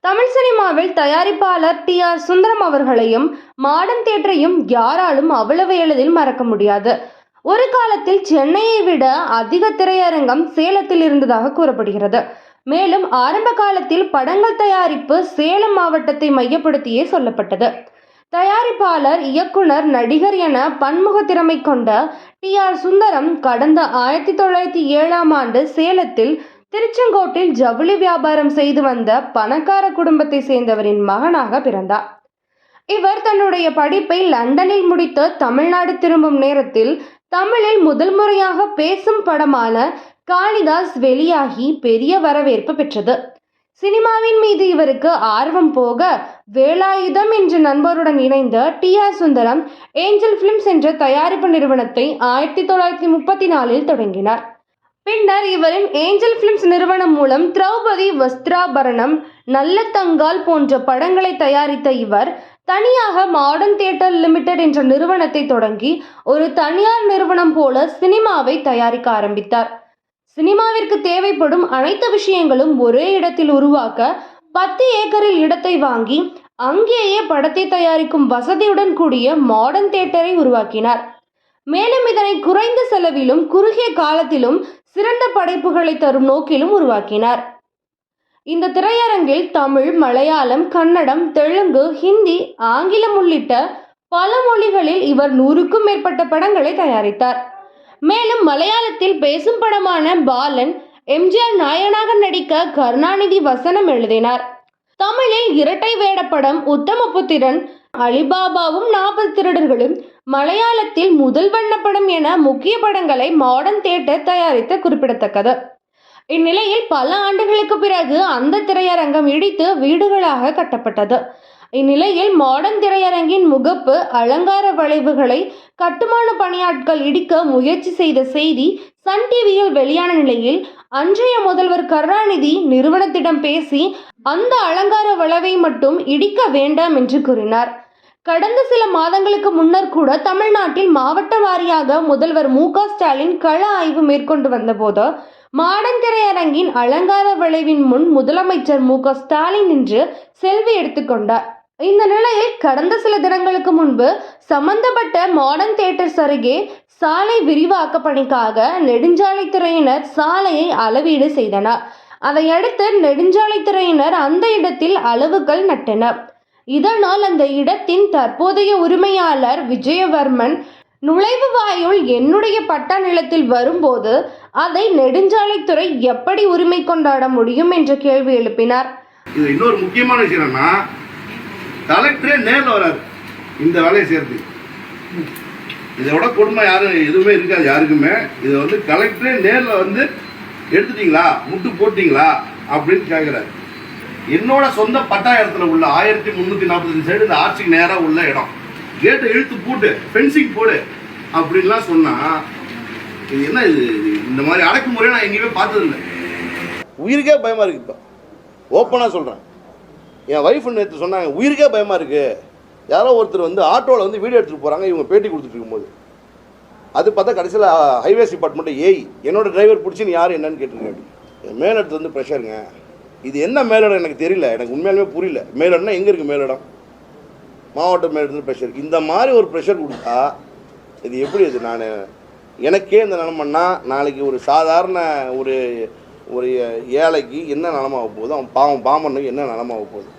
தமிழ் சினிமாவில் தயாரிப்பாளர் D R Sundaram அவர்களையும் மாடர்ன் தேட்டரையும் யாராலும் அவ்வளவு எளிதில் மறக்க முடியாது. ஒரு காலத்தில் சென்னையை விட அதிக திரையரங்கம் சேலத்தில் இருந்ததாக கூறப்படுகிறது. மேலும் ஆரம்ப காலத்தில் படங்கள் தயாரிப்பு சேலம் மாவட்டத்தை மையப்படுத்தியே சொல்லப்பட்டது. தயாரிப்பாளர் இயக்குனர் நடிகர் என பன்முக திறமை கொண்ட டி ஆர் சுந்தரம் கடந்த ஆயிரத்தி தொள்ளாயிரத்தி ஏழாம் ஆண்டு சேலத்தில் திருச்செங்கோட்டில் ஜவுளி வியாபாரம் செய்து வந்த பணக்கார குடும்பத்தை சேர்ந்தவரின் மகனாக பிறந்தார். இவர் தன்னுடைய படிப்பை லண்டனில் முடித்த தமிழ்நாடு திரும்பும் நேரத்தில் தமிழில் முதல் முறையாக பேசும் படமான காளிதாஸ் வெளியாகி பெரிய வரவேற்பு பெற்றது. சினிமாவின் மீது இவருக்கு ஆர்வம் போக வேலாயுதம் என்ற நண்பருடன் இணைந்த T R Sundaram Angel Films என்ற தயாரிப்பு நிறுவனத்தை ஆயிரத்தி தொள்ளாயிரத்தி முப்பத்தி நாலில் தொடங்கினார். பின்னர் இவரின் ஏஞ்சல் பிலிம்ஸ் நிறுவனம் மூலம் திரௌபதி வஸ்திராபரணம் நல்ல தங்கால் போன்ற படங்களை தயாரித்த இவர் தனியாக மாடர்ன் தியேட்டர் லிமிடெட் என்ற நிறுவனத்தை தொடங்கி ஒரு தனியார் நிறுவனம் போல சினிமாவை தயாரிக்க ஆரம்பித்தார். சினிமாவிற்கு தேவைப்படும் அனைத்து விஷயங்களும் ஒரே இடத்தில் உருவாக்க பத்து ஏக்கரில் இடத்தை வாங்கி அங்கேயே படத்தை தயாரிக்கும் வசதியுடன் கூடிய மாடர்ன் தியேட்டரை உருவாக்கினார். மேலும் இதனை குறைந்த செலவிலும் குறுகிய காலத்திலும் சிறந்த படைப்புகளை தரும் நோக்கிலும் உருவாக்கினார். இந்த திரையரங்கில் தமிழ் மலையாளம் கன்னடம் தெலுங்கு ஹிந்தி ஆங்கிலம் உள்ளிட்ட பல மொழிகளில் இவர் நூறுக்கும் மேற்பட்ட படங்களை தயாரித்தார். மேலும் மலையாளத்தில் பேசும் படமான பாலன் எம்ஜிஆர் நாயனாக நடிக்க கருணாநிதி வசனம் எழுதினார். தமிழில் இரட்டை வேடப்படம் உத்தமபுத்திரன் அலிபாபாவும் நாற்பது திருடர்களும் மலையாளத்தில் முதல் வண்ணப்படம் என முக்கிய படங்களை மாடர்ன் தியேட்டர் தயாரித்து குறிப்பிடத்தக்கது. இந்நிலையில் பல ஆண்டுகளுக்கு பிறகு அந்த திரையரங்கம் இடித்து வீடுகளாக கட்டப்பட்டது. இந்நிலையில் மாடர்ன் திரையரங்கின் முகப்பு அலங்கார வளைவுகளை கட்டுமான பணியாட்கள் இடிக்க முயற்சி செய்த செய்தி சன் டிவியில் வெளியான நிலையில் அன்றைய முதல்வர் கருணாநிதி நிறுவனத்திடம் பேசி அந்த அலங்கார வளைவை மட்டும் இடிக்க வேண்டாம் என்று கூறினார். கடந்த சில மாதங்களுக்கு முன்னர் கூட தமிழ்நாட்டில் மாவட்ட வாரியாக முதல்வர் மு க ஸ்டாலின் கள ஆய்வு மேற்கொண்டு வந்தபோது மாடங்கரை அரங்கின் அலங்கார விளைவின் முன் முதலமைச்சர் மு க ஸ்டாலின் நின்று செல்வி எடுத்துக்கொண்டார் இந்த நிலையில் கடந்த சில தினங்களுக்கு முன்பு சம்பந்தப்பட்ட மாடர்ன் தியேட்டர்ஸ் அருகே சாலை விரிவாக்க பணிக்காக நெடுஞ்சாலைத்துறையினர் சாலையை அளவீடு செய்தனர். அதையடுத்து நெடுஞ்சாலைத்துறையினர் அந்த இடத்தில் அளவுகள் நட்டனர். இதனால் அந்த இடத்தின் தற்போதைய உரிமையாளர் விஜயவர்மன் நுழைவு வாயுள் என்னுடைய பட்டா நிலத்தில் வரும்போது அதை நெடுஞ்சாலைத்துறை எப்படி உரிமை கொண்டாட முடியும் என்ற கேள்வி எழுப்பினார். இது இன்னொரு முக்கியமான விஷயம் என்னன்னா கலெக்டரே நேரில் வராது இந்த வேலையை சேர்த்து. இதை விட கொடுமை யாரும் எதுவுமே இருக்காது யாருக்குமே. இதை வந்து கலெக்டரே நேரில் வந்து எடுத்துட்டீங்களா? முட்டு போட்டீங்களா? அப்படின்னு கேட்குறாரு என்னோட சொந்த பட்டா இடத்துல உள்ள ஆயிரத்தி முந்நூற்றி நாற்பத்தஞ்சு சைடு இந்த ஆட்சிக்கு நேராக உள்ள இடம். கேட்டை இழுத்து போட்டு ஃபென்சிங் போடு அப்படின்லாம் சொன்னா இது என்ன இது? இந்த மாதிரி அடக்குமுறையை நான் எங்கேயுமே பார்த்ததில்லை. உயிருக்கே பயமாக இருக்கு இப்போ. ஓப்பனாக சொல்கிறேன் என் ஒய்ஃப் நேற்று சொன்னாங்க உயிருக்கே பயமாக இருக்குது யாரோ ஒருத்தர் வந்து ஆட்டோவில் வந்து வீடியோ எடுத்துகிட்டு போகிறாங்க இவங்க பேட்டி கொடுத்துட்டு இருக்கும்போது. அது பார்த்தா கடைசியில் ஹைவேஸ் டிபார்ட்மெண்ட்டு ஏய் என்னோட டிரைவர் பிடிச்சி நீ யார் என்னன்னு கேட்டிருக்கேன் என் மேலிடத்து வந்து ப்ரெஷருங்க இது என்ன மேலிடம் எனக்கு தெரியல. எனக்கு உண்மையாலுமே புரியல. மேலிடம்னா எங்கே இருக்குது மேலிடம்? மாவட்ட மேலிடத்தில் ப்ரெஷர் இந்த மாதிரி ஒரு ப்ரெஷர் கொடுத்தா இது எப்படி இது நான்? எனக்கே இந்த நிலமன்னா நாளைக்கு ஒரு சாதாரண ஒரு ஒரு ஏழைக்கு என்ன நிலமாக போகுது அவன் பாவம் பாமனுக்கு என்ன நிலமாக போகுது?